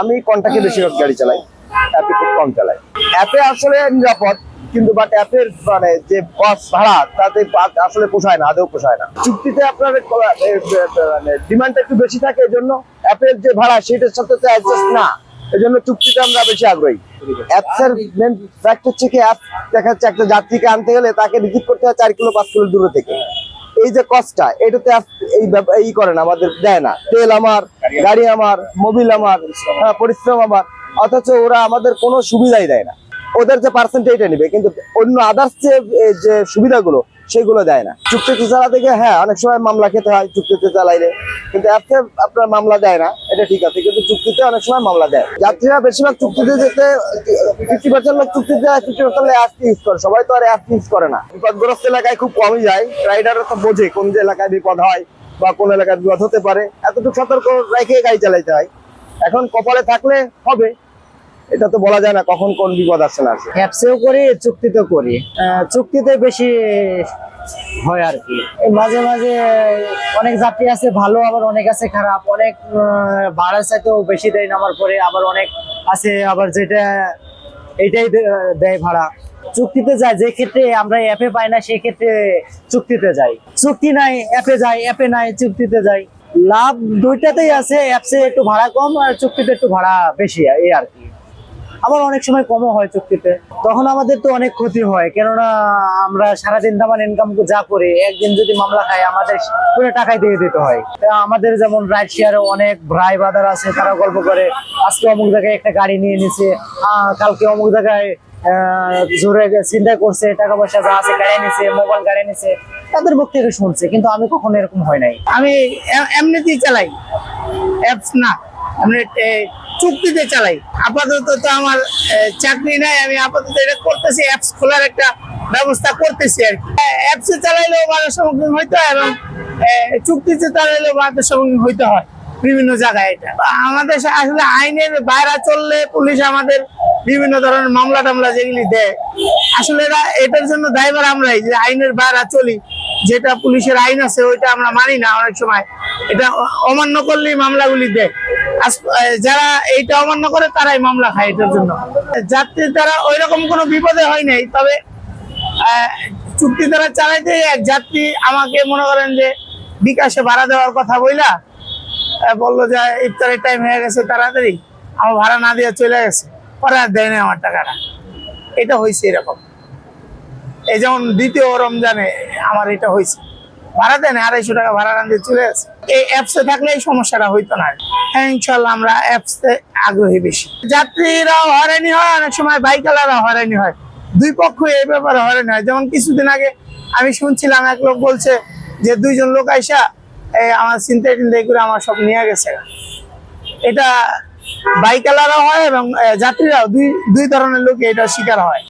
আমি কন্টাকে বেশিরভাগ গাড়ি চালাই, অ্যাপে খুব কম চালাই। অ্যাপে আসলে নিরাপদ, কিন্তু বাট অ্যাপের মানে যে বাস ভাড়া, তাতে আসলে পোষায় না, আদৌ পোষায় না। চুক্তিতে আপনার মানে ডিমান্ডটা একটু বেশি থাকে জন্য অ্যাপের যে ভাড়া সেটার সাথে তো অ্যাডজাস্ট না। এই জন্য চুক্তিতে আমরা বেশি আগ্রহী। অ্যাপসের মেন অ্যাপ দেখা যাচ্ছে একটা যাত্রীকে আনতে তাকে করতে হয় চার কিলো, পাঁচ কিলো থেকে। এই যে এটাতে এই এই করে না আমাদের দেয় না। তেল আমার গাড়ি আমার। মোবিল আমার হ্যাঁ, পরিশ্রম আমার। অথচ ওরা আমাদের কোনো সুবিধাই দেয় না। ওদের যে পার্সেন্টেজ নেবে কিন্তু অন্য আদার্স যে সুবিধাগুলো সেগুলো দেয় না। চুক্তিতে চালাতে গিয়ে হ্যাঁ অনেক সময় মামলা খেতে হয় চুক্তিতে চালাইলে। কিন্তু আপনার মামলা দেয় না এটা ঠিক আছে। কিন্তু চুক্তিতে অনেক সময় মামলা দেয়। যাত্রীরা বেশিরভাগ চুক্তিতে যেতে ফিফটি পার্সেন্ট লোক চুক্তিতে যায় ফিফটি পার্সেন্ট অ্যাপ ইউজ করে। সবাই তো আর অ্যাপ ইউজ করে না। বিপদগ্রস্ত এলাকায় খুব কমই যায়। রাইডাররা তো বোঝে কোন যে এলাকায় বিপদ হয়। বা কোন এলাকায় বিপদ হতে পারে এতটুকু সতর্ক রেখে গাড়ি চালাইতে হয়। এখন কপালে থাকলে হবে এটা তো বলা যায় না কখন কোন বিপদ আসছে না আসে অ্যাপসেও করি চুক্তিতেও করি। চুক্তিতে বেশি হয় আর কি। মাঝে মাঝে অনেক যাত্রী আছে ভালো আবার অনেক আছে খারাপ। অনেক আহ, ভাড়া চাইতেও বেশি দেয় নামার পরে আবার অনেক আছে আবার যেটা এইটাই দেয় ভাড়া। চুক্তিতে যায়, যে ক্ষেত্রে আমরা অ্যাপে পাই না, সেই ক্ষেত্রে চুক্তিতে যাই। চুক্তি নাই অ্যাপে যাই অ্যাপে নাই, চুক্তিতে যাই। লাভ দুইটাতেই আছে অ্যাপসে একটু ভাড়া কম আর চুক্তিতে একটু ভাড়া বেশি, এই আর কি। আবার অনেক সময় কমও হয় চুক্তিতে। তখন আমাদের তো অনেক ক্ষতি হয়, কেননা আমরা সারাদিন দামান ইনকাম যা করি, একদিন যদি মামলা খাই আমাদের পুরো টাকাই দিয়ে দিতে হয়। আমাদের যেমন রাইড শেয়ারে অনেক ভাই বাদার আছে তারা গল্প করে, আজকে অমুক জায়গায় একটা গাড়ি নিয়ে নিছে কালকে অমুক জায়গায় জোরে চিন্তা করছে, টাকা পয়সা যা আছে গাড়ি নিছে মোবাইল গাড়ি নিছে, তাদের মুখ থেকে শুনছে, কিন্তু আমি কখনো এরকম হয় নাই। আমি এমনিতেই চালাই। অ্যাপস না, আমি চুক্তিতে চালাই। আপাতত তো আমার চাকরি নাই, আমি আপাতত এটা করতেছি অ্যাপস খোলার একটা ব্যবস্থা করতেছি আর কি। অ্যাপসে চালাইলেও বাধার সম্মুখীন হইতে হয় এবং চুক্তিতে চালাইলেও বাধার সম্মুখীন হইতে হয় বিভিন্ন জায়গায় এটা। আমাদের আসলে আইনের বাইরে চললে পুলিশ আমাদের বিভিন্ন ধরনের মামলা টামলা যেগুলি দেয়। আসলে এরা এটার জন্য দায়বার আমরাই, যে আইনের বাইরে চলি। যেটা পুলিশের আইন আছে, ওইটা আমরা মানি না অনেক সময়। এটা অমান্য করলেই মামলাগুলি দেয়। যারা এইটা অমান্য করে, তারাই মামলা খায় এটার জন্য। যাত্রী তারা ওই রকম কোনো বিপদে হয় নাই, তবে চুক্তি তারা চালাইতে এক যাত্রী আমাকে মনে করেন যে বিকাশে ভাড়া দেওয়ার কথা বইলা বলল যে, ইফতারের টাইম হয়ে গেছে, তাড়াতাড়ি। আমার ভাড়া না দিয়ে চলে গেছে। আর দেয় না আমার টাকাটা। এটা হয়েছে এরকম। এই যেমন দ্বিতীয় রমজানে আমার এটা হয়েছে ভাড়া দেন আড়াইশো টাকা ভাড়া রান দিয়ে চলে আসে এই অ্যাপসে থাকলে এই সমস্যাটা হইতো না হ্যাঁ ইনশাল্লাহ আমরা অ্যাপসে আগ্রহী বেশি। যাত্রীরাও হয়রানি হয়, অনেক সময় বাইকালারা হয়রানি হয়। দুই পক্ষ এই ব্যাপারে হয়রানি হয়। যেমন কিছুদিন আগে আমি শুনছিলাম, এক লোক বলছে যে দুইজন লোক আইসা, এই আমার চিন্তা টিন্তাই করে আমার সব নিয়ে গেছে। এটা বাইকালারও হয় এবং যাত্রীরাও দুই দুই ধরনের লোক এটা শিকার হয়।